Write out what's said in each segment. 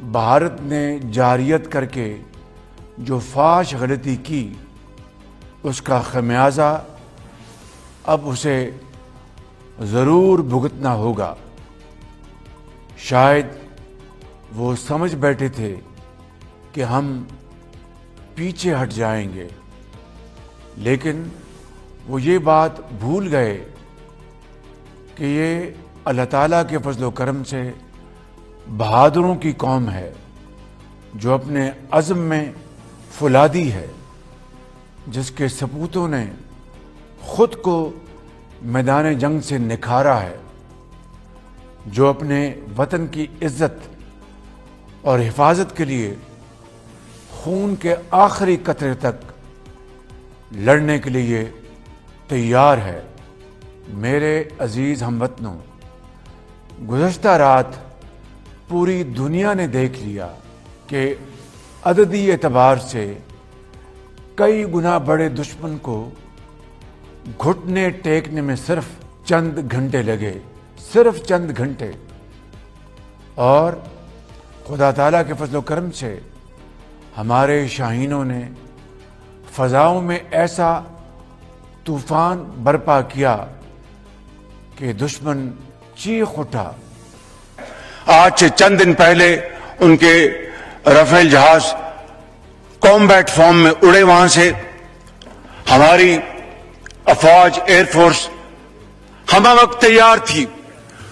بھارت نے جاریت کر کے جو فاش غلطی کی، اس کا خمیازہ اب اسے ضرور بھگتنا ہوگا۔ شاید وہ سمجھ بیٹھے تھے کہ ہم پیچھے ہٹ جائیں گے۔ لیکن وہ یہ بات بھول گئے کہ یہ اللہ تعالیٰ کے فضل و کرم سے بہادروں کی قوم ہے، جو اپنے عزم میں فلادی ہے، جس کے سپوتوں نے خود کو میدان جنگ سے نکھارا ہے، جو اپنے وطن کی عزت اور حفاظت کے لیے خون کے آخری قطرے تک لڑنے کے لیے تیار ہے۔ میرے عزیز ہم وطنوں، گزشتہ رات پوری دنیا نے دیکھ لیا کہ عددی اعتبار سے کئی گنا بڑے دشمن کو گھٹنے ٹیکنے میں صرف چند گھنٹے لگے، صرف چند گھنٹے۔ اور خدا تعالیٰ کے فضل و کرم سے ہمارے شاہینوں نے فضاؤں میں ایسا طوفان برپا کیا کہ دشمن چیخ اٹھا۔ آج سے چند دن پہلے ان کے رفیل جہاز کامبیٹ فارم میں اڑے وہاں سے ہماری افواج ایئر فورس ہمہ وقت تیار تھی۔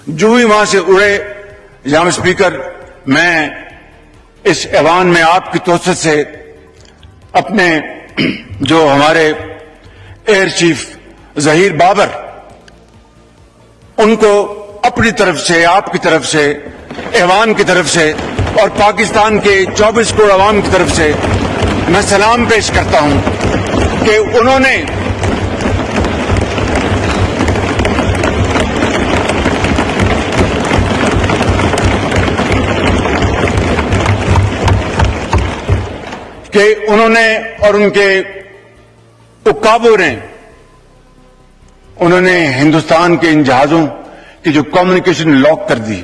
جو ہی وہاں سے اڑے جام اسپیکر میں اس ایوان میں آپ کی توسط سے اپنے جو ہمارے ایئر چیف ظہیر بابر، ان کو اپنی طرف سے، آپ کی طرف سے، ایوان کی طرف سے اور پاکستان کے چوبیس کروڑ عوام کی طرف سے میں سلام پیش کرتا ہوں کہ انہوں نے کہ انہوں نے اور ان کے اکابوں نے، انہوں نے ہندوستان کے ان جہازوں کہ جو کمیونیکیشن لاک کر دی۔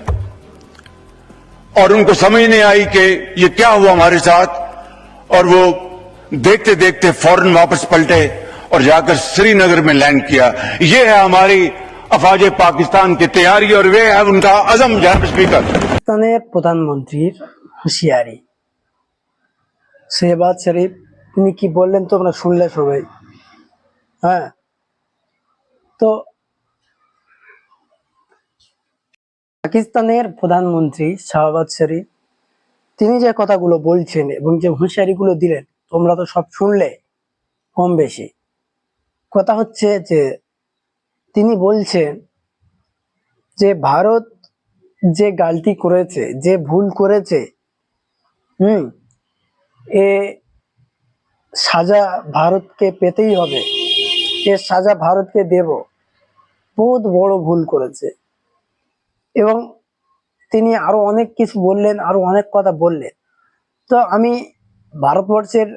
اور ان کو سمجھ نہیں آئی کہ یہ کیا ہوا ہمارے ساتھ۔ اور وہ دیکھتے دیکھتے فوراً واپس پلٹے اور جا کر سری نگر میں لینڈ کیا۔ یہ ہے ہماری افاج پاکستان کی تیاری اور وہ ہے ان کا عزم، جناب اسپیکر پردھان منتریر ہوشیاری۔ শেহবাজ শরীফ তিনি কি বললেন তোমরা শুনলে সবাই ہاں۔ تو পাকিস্তানের প্রধানমন্ত্রী শাহবাজ শরীফ, তিনি যে কথাগুলো বলছেন এবং যে হুঁশিয়ারিগুলো দিলেন, তোমরা তো সব শুনলে কম বেশি। কথা হচ্ছে যে, তিনি বলছেন যে, ভারত যে গালতি করেছে, যে ভুল করেছে, হুম, এ সাজা ভারতকে পেতেই হবে, এ সাজা ভারতকে দেব। বহুত বড় ভুল করেছে। এবং তিনি আরও অনেক কিছু বললেন, আরও অনেক কথা বললেন। তো আমি ভারতবর্ষের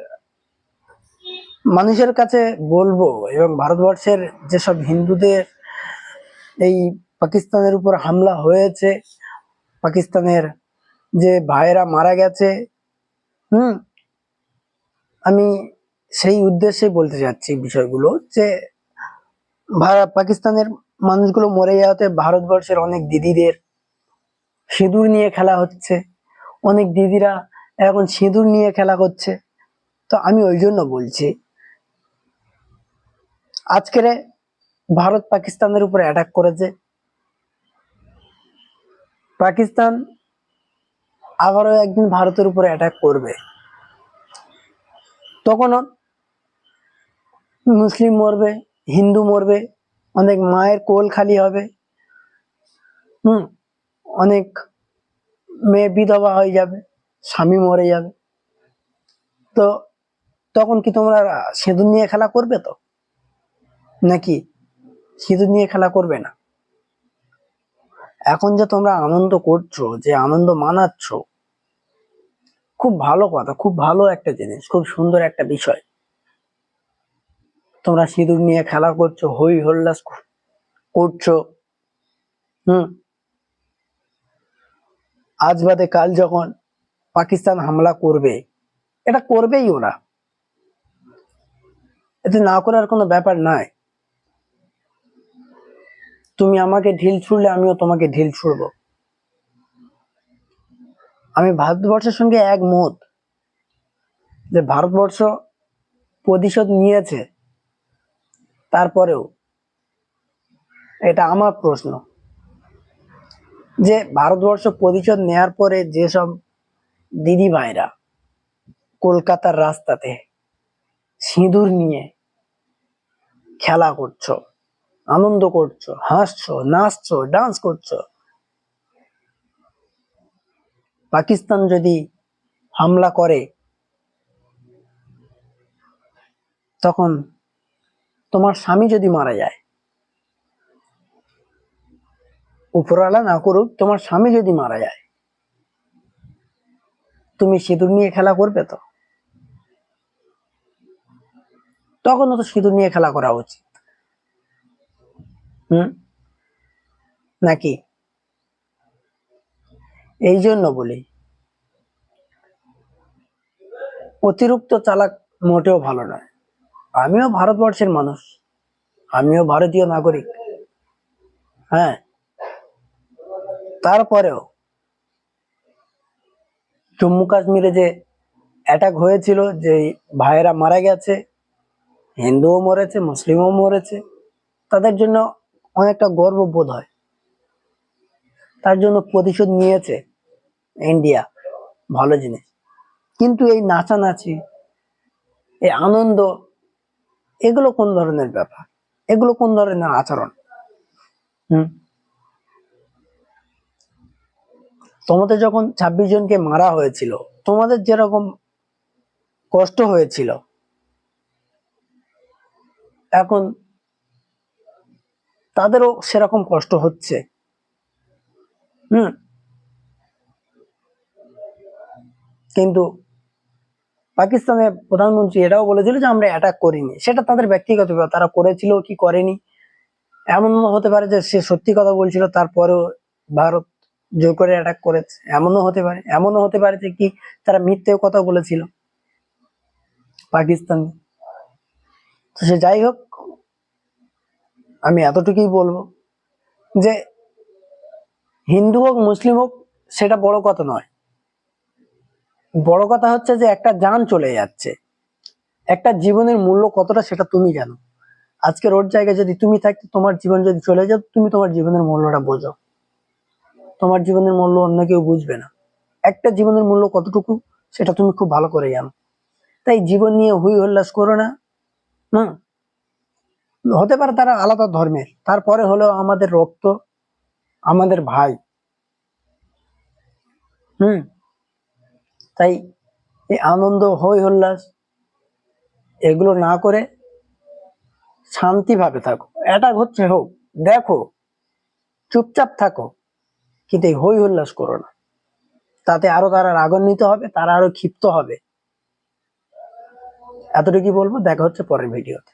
মানুষের কাছে বলব এবং ভারতবর্ষের যেসব হিন্দুদের এই পাকিস্তানের উপর হামলা হয়েছে, পাকিস্তানের যে ভাইয়েরা মারা গেছে, হুম, আমি সেই উদ্দেশ্যে বলতে চাচ্ছি বিষয়গুলো যে পাকিস্তানের মানুষগুলো মরে যাওয়াতে ভারতবর্ষের অনেক দিদিদের সিঁদুর নিয়ে খেলা হচ্ছে। অনেক দিদিরা এখন সিঁদুর নিয়ে খেলা করছে। তো আমি ওই জন্য বলছি, আজকের ভারত পাকিস্তানের উপর অ্যাটাক করেছে। পাকিস্তান আবারও একদিন ভারতের উপরে অ্যাটাক করবে। তখনও মুসলিম মরবে, হিন্দু মরবে অনেক মায়ের কোল খালি হবে। হুম, অনেক মেয়ে বিধবা হয়ে যাবে, স্বামী মরে যাবে। তো তখন কি তোমরা সিঁদুর নিয়ে খেলা করবে তো? নাকি সিঁদুর নিয়ে খেলা করবে না? এখন যে তোমরা আনন্দ করছ, যে আনন্দ মানাচ্ছ, খুব ভালো কথা, খুব ভালো একটা জিনিস, খুব সুন্দর একটা বিষয়। তোমরা সিঁদুর নিয়ে খেলা করছ, হই হল্লাস করছ। হুম? আজ বাদে কাল যখন পাকিস্তান হামলা করবে, এটা করবেই ওরা। এতে না করার কোনো ব্যাপার নাই। তুমি আমাকে ঢিল ছুড়লে, আমিও তোমাকে ঢিল ছুড়ব। আমি ভারতবর্ষের সঙ্গে একমত যে ভারতবর্ষ প্রতিশোধ নিয়েছে। তারপরেও এটা আমার প্রশ্ন যে ভারতবর্ষ প্রতিশোধ নেয়ার পরে যেসব দিদি ভাইরা কলকাতার রাস্তাতে সিঁদুর নিয়ে খেলা করছ, আনন্দ করছ, হাসছো, নাচছো ডান্স করছ, পাকিস্তান যদি হামলা করে, তখন তোমার স্বামী যদি মারা যায়, উপরওয়ালা না করুক, তোমার স্বামী যদি মারা যায়, তুমি সিঁদুর নিয়ে খেলা করবে তো? তখনও তো সিঁদুর নিয়ে খেলা করা উচিত। হুম? নাকি? এই জন্য বলি, অতিরিক্ত চালাক মোটেও ভালো নয়। আমিও ভারতবর্ষের মানুষ। আমিও ভারতীয় নাগরিক। হ্যাঁ। তারপরেও জম্মু কাশ্মীরে যে অ্যাটাক হয়েছিল, যে ভাইয়েরা মারা গেছে, হিন্দুও মরেছে, মুসলিমও মরেছে, তাদের জন্য অনেকটা গর্ব বোধ হয়। তার জন্য প্রতিশোধ নিয়েছে ইন্ডিয়া। ভালো জিনিস। কিন্তু এই নাচানাচি, এই আনন্দ এগুলো কোন ধরনের ব্যাপার? এগুলো কোন ধরনের আচরণ? তোমাদের যখন ছাব্বিশ জনকে মারা হয়েছিল, তোমাদের যেরকম কষ্ট হয়েছিল, এখন তাদেরও সেরকম কষ্ট হচ্ছে। হুম? কিন্তু পাকিস্তানের প্রধানমন্ত্রী এটাও বলেছিল যে আমরা অ্যাটাক করিনি। সেটা তাদের ব্যক্তিগত তারা করেছিল কি করেনি? এমন হতে পারে যে সে সত্যি কথা বলছিল, তারপরেও ভারত জোর করে অ্যাটাক করেছে। এমনও হতে পারে, এমনও হতে পারে যে কি তারা মিথ্যে কথা বলেছিল পাকিস্তান তো সে যাই হোক, আমি এতটুকুই বলব যে হিন্দু হোক, মুসলিম হোক, সেটা বড় কথা নয়। বড় কথা হচ্ছে যে একটা যান চলে যাচ্ছে। একটা জীবনের মূল্য কতটা সেটা তুমি জানো। আজকে ওর জায়গায় যদি তুমি থাকতে, তোমার জীবন যদি চলে যাও তুমি তোমার জীবনের মূল্যটা বোঝো। তোমার জীবনের মূল্য অন্য কেউ বুঝবে না। একটা জীবনের মূল্য কতটুকু, সেটা তুমি খুব ভালো করে জানো। তাই জীবন নিয়ে হুই উল্লাস করো না। না হতে পারে তারা আলাদা ধর্মের। তারপরে হলো আমাদের রক্ত, আমাদের ভাই। হুম? তাই এই আনন্দ, হই হল্লাস, এগুলো না করে শান্তিভাবে থাকো। অ্যাটাক হচ্ছে হোক, দেখো, চুপচাপ থাকো, কিন্তু এই হই উল্লাস করো না। তাতে আরও তারা রাগান্বিত হবে, তারা আরও ক্ষিপ্ত হবে। এতটুকুই বলব, দেখা হচ্ছে পরের ভিডিওতে।